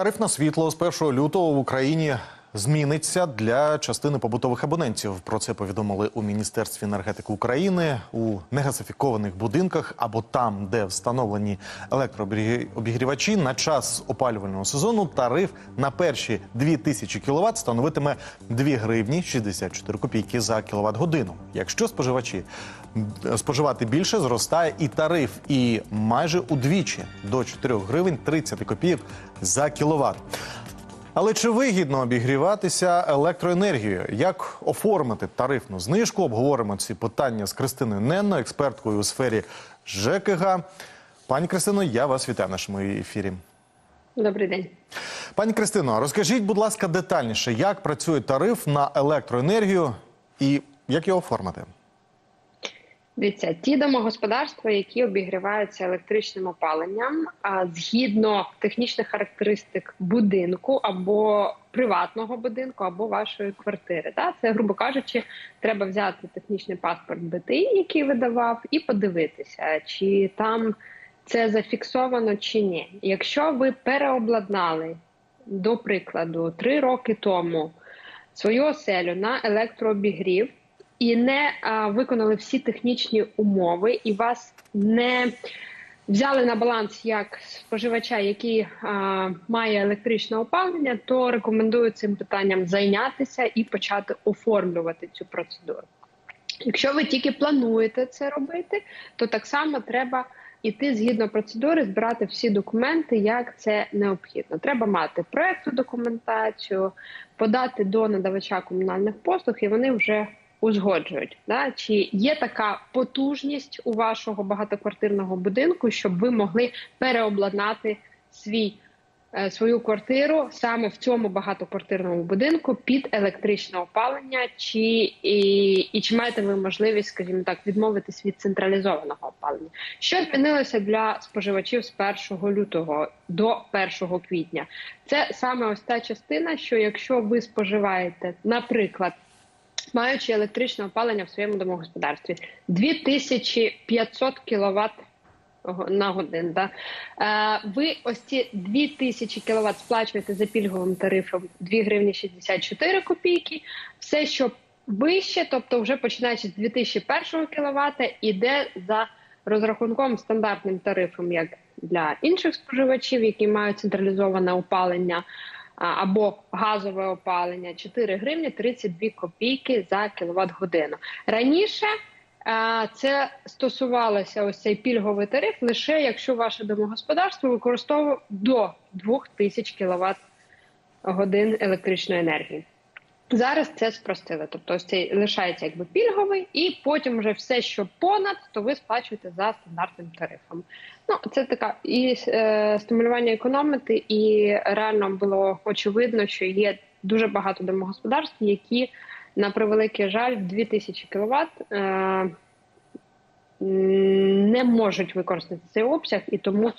Тариф на світло з 1 лютого в Україні зміниться для частини побутових абонентів. Про це повідомили у Міністерстві енергетики України у негазифікованих будинках або там, де встановлені електрообігрівачі. На час опалювального сезону тариф на перші 2000 кВт становитиме 2 гривні 64 копійки за кіловат годину. Якщо споживачі споживати більше, зростає і тариф, і майже удвічі до 4 гривень 30 копійок за кіловат. Але чи вигідно обігріватися електроенергією? Як оформити тарифну знижку? Обговоримо ці питання з Кристиною Ненно, експерткою у сфері ЖКГ. Пані Кристино, я вас вітаю в нашому ефірі. Добрий день. Пані Кристино, розкажіть, будь ласка, детальніше, як працює тариф на електроенергію і як його оформити? Дивіться, ті домогосподарства, які обігріваються електричним опаленням, згідно технічних характеристик будинку або приватного будинку, або вашої квартири. Та це, грубо кажучи, треба взяти технічний паспорт БТІ, який видавав, і подивитися, чи там це зафіксовано чи ні. Якщо ви переобладнали, до прикладу, три роки тому свою оселю на електрообігрів і не а, виконали всі технічні умови, і вас не взяли на баланс як споживача, який а, має електричне опалення, то рекомендую цим питанням зайнятися і почати оформлювати цю процедуру. Якщо ви тільки плануєте це робити, то так само треба іти згідно процедури, збирати всі документи, як це необхідно. Треба мати проектну документацію, подати до надавача комунальних послуг, і вони вже узгоджують. Да? Чи є така потужність у вашого багатоквартирного будинку, щоб ви могли переобладнати свій е, свою квартиру саме в цьому багатоквартирному будинку під електричне опалення, чи і, і чи маєте ви можливість, скажімо так, відмовитись від централізованого опалення? Що змінилося для споживачів з 1 лютого до 1 квітня? Це саме ось та частина, що якщо ви споживаєте, наприклад. Маючи електричне опалення в своєму домогосподарстві 2500 кВт на годин. Да? Е, ви ось ці 2000 кВт сплачуєте за пільговим тарифом 2 гривні 64 копійки. Все, що вище, тобто вже починаючи з 2001 кВт, іде за розрахунком стандартним тарифом, як для інших споживачів, які мають централізоване опалення або газове опалення 4 гривні 32 копійки за кіловат годину. Раніше це стосувалося ось цей пільговий тариф лише якщо ваше домогосподарство використовувало до 2000 кВт годин електричної енергії. Зараз це спростили. Тобто ось цей лишається якби пільговий, і потім вже все, що понад, то ви сплачуєте за стандартним тарифом. Ну це така і е, стимулювання економіки, і реально було очевидно, що є дуже багато домогосподарств, які на превеликий жаль 2000 кВт е, не можуть використати цей обсяг і тому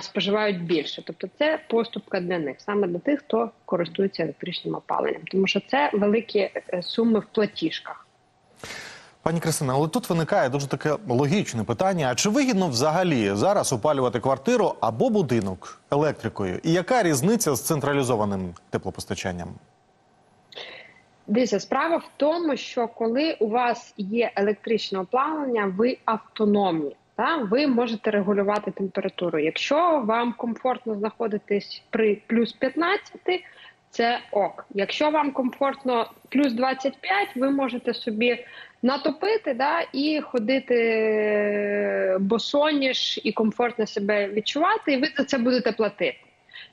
споживають більше. Тобто це поступка для них, саме для тих, хто користується електричним опаленням, тому що це великі е, суми в платіжках. Пані Кристина, але тут виникає дуже таке логічне питання: а чи вигідно взагалі зараз опалювати квартиру або будинок електрикою? І яка різниця з централізованим теплопостачанням? Дивіться, справа в тому, що коли у вас є електричне опалення, ви автономні. Та ви можете регулювати температуру. Якщо вам комфортно знаходитись при плюс 15, це ок. Якщо вам комфортно плюс 25, ви можете собі натопити да, і ходити босоніж і комфортно себе відчувати, і ви за це будете платити.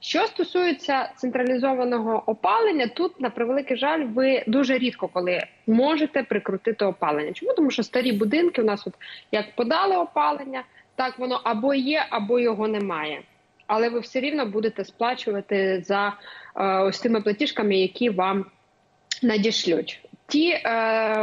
Що стосується централізованого опалення, тут на превеликий жаль, ви дуже рідко коли можете прикрутити опалення. Чому тому, що старі будинки у нас, от як подали опалення, так воно або є, або його немає. Але ви все рівно будете сплачувати за е, ось тими платіжками, які вам надішлють. Ті е,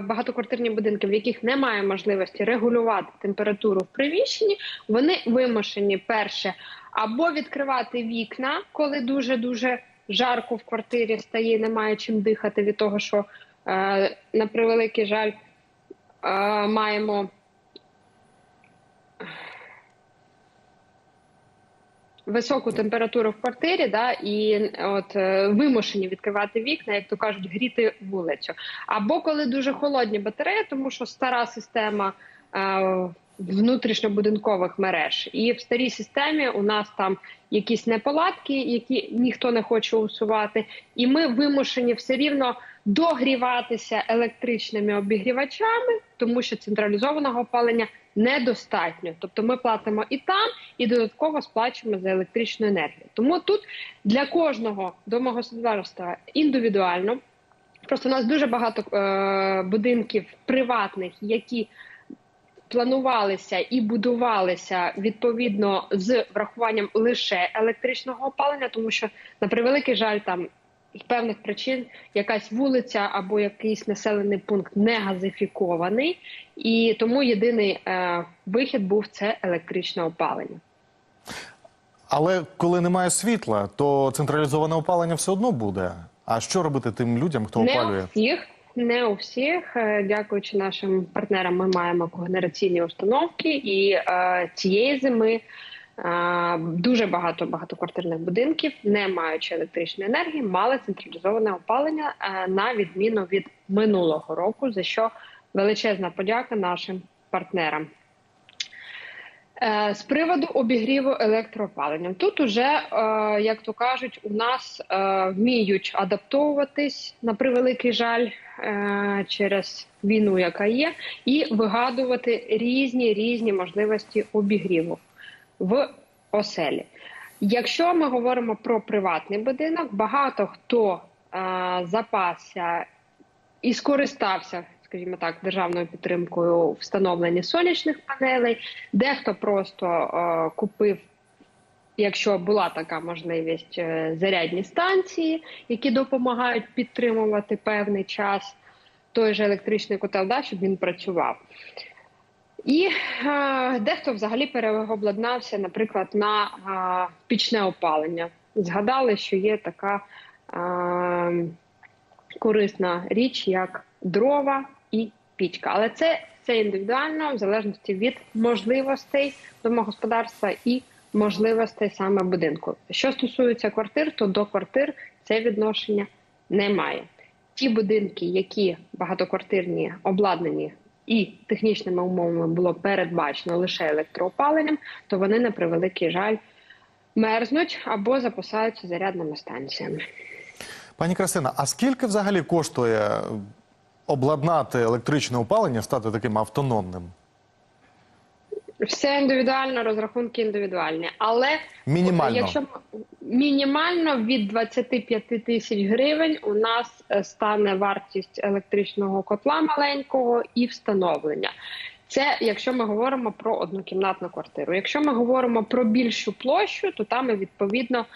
багатоквартирні будинки, в яких немає можливості регулювати температуру в приміщенні, вони вимушені перше або відкривати вікна, коли дуже дуже жарко в квартирі стає, немає чим дихати від того, що е, на превеликий жаль е, маємо високу температуру в квартирі, да, і от е, вимушені відкривати вікна, як то кажуть, гріти вулицю. Або коли дуже холодні батареї, тому що стара система. е, Внутрішньобудинкових мереж, і в старій системі у нас там якісь неполадки, які ніхто не хоче усувати, і ми вимушені все рівно догріватися електричними обігрівачами, тому що централізованого опалення недостатньо. Тобто ми платимо і там, і додатково сплачуємо за електричну енергію. Тому тут для кожного домогосподарства індивідуально. Просто у нас дуже багато е, будинків приватних, які планувалися і будувалися відповідно з врахуванням лише електричного опалення, тому що на превеликий жаль, там з певних причин якась вулиця або якийсь населений пункт не газифікований, і тому єдиний е, вихід був це електричне опалення. Але коли немає світла, то централізоване опалення все одно буде. А що робити тим людям, хто не опалює? у всіх, не у всіх. Е, Дякуючи нашим партнерам, ми маємо когенераційні установки, і е, цієї зими дуже багато багатоквартирних будинків, не маючи електричної енергії, мали централізоване опалення е, на відміну від минулого року, за що величезна подяка нашим партнерам. Е, З приводу обігріву електроопаленням, тут уже, е, як то кажуть, у нас вміють адаптовуватись на превеликий жаль через війну, яка є, і вигадувати різні різні можливості обігріву в оселі. Якщо ми говоримо про приватний будинок, багато хто е, запасся і скористався, скажімо так, державною підтримкою у встановленні сонячних панелей. Дехто просто е, купив, якщо була така можливість, е, зарядні станції, які допомагають підтримувати певний час той же електричний котел, да, щоб він працював. І е, дехто взагалі переобладнався, наприклад, на е, пічне опалення. Згадали, що є така е, корисна річ, як дрова і пічка. Але це, це індивідуально в залежності від можливостей домогосподарства і можливостей саме будинку. Що стосується квартир, то до квартир це відношення немає. Ті будинки, які багатоквартирні обладнані і технічними умовами було передбачено лише електроопаленням, то вони на превеликий жаль мерзнуть або запасаються зарядними станціями. Пані Красина, а скільки взагалі коштує обладнати електричне опалення, стати таким автономним? Все індивідуально, розрахунки індивідуальні, але Мінімально. якщо мінімально від 25 тисяч гривень у нас е, стане вартість електричного котла маленького і встановлення. Це якщо ми говоримо про однокімнатну квартиру. Якщо ми говоримо про більшу площу, то там відповідно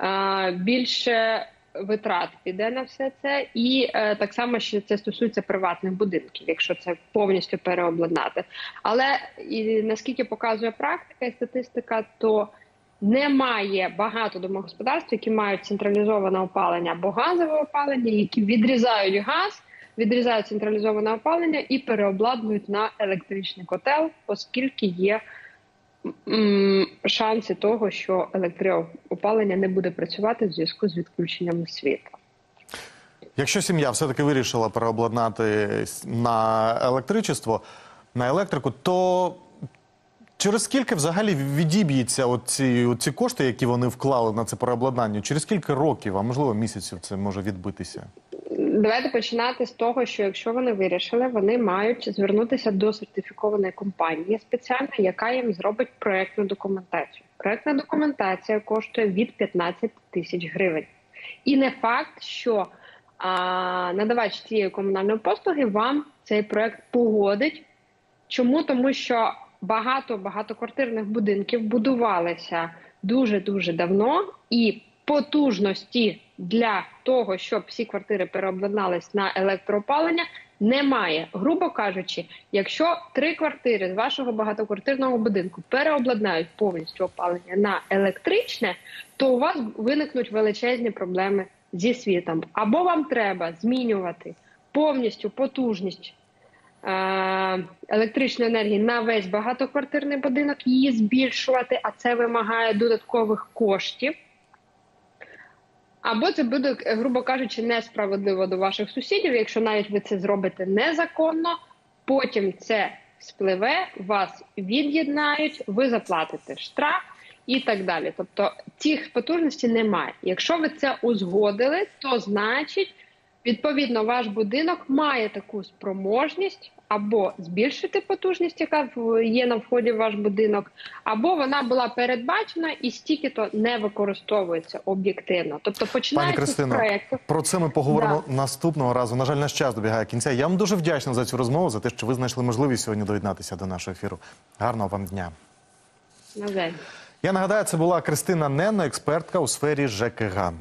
е, більше витрат піде на все це, і е, так само що це стосується приватних будинків, якщо це повністю переобладнати. Але і наскільки показує практика і статистика, то немає багато домогосподарств, які мають централізоване опалення або газове опалення, які відрізають газ, відрізають централізоване опалення і переобладнують на електричний котел, оскільки є шанси того, що електроопалення не буде працювати в зв'язку з відключенням світла. Якщо сім'я все-таки вирішила переобладнати на електричество, на електрику, то через скільки взагалі відіб'ється оці, оці кошти, які вони вклали на це переобладнання? Через скільки років, а можливо місяців це може відбитися? Давайте починати з того, що якщо вони вирішили, вони мають звернутися до сертифікованої компанії спеціально, яка їм зробить проектну документацію. Проектна документація коштує від 15 тисяч гривень, і не факт, що а, надавач цієї комунальної послуги вам цей проект погодить. Чому тому, що багато багатоквартирних будинків будувалися дуже дуже давно, і потужності для того, щоб всі квартири переобладнались на електроопалення, немає. Грубо кажучи, якщо три квартири з вашого багатоквартирного будинку переобладнають повністю опалення на електричне, то у вас виникнуть величезні проблеми зі світом. Або вам треба змінювати повністю потужність е, електричної енергії на весь багатоквартирний будинок, її збільшувати, а це вимагає додаткових коштів. Або це буде, грубо кажучи, несправедливо до ваших сусідів, якщо навіть ви це зробите незаконно, потім це спливе, вас від'єднають, ви заплатите штраф і так далі. Тобто цих потужностей немає. Якщо ви це узгодили, то значить, відповідно, ваш будинок має таку спроможність або збільшити потужність, яка є на вході в ваш будинок, або вона була передбачена і стільки то не використовується об'єктивно. Тобто Пані починається з проєкту. про це ми поговоримо наступного разу. На жаль, наш час добігає кінця. Я вам дуже вдячний за цю розмову, за те, що ви знайшли можливість сьогодні доєднатися до нашого ефіру. Гарного вам дня. На жаль. Я нагадаю, це була Кристина Ненно, експертка у сфері ЖКГ.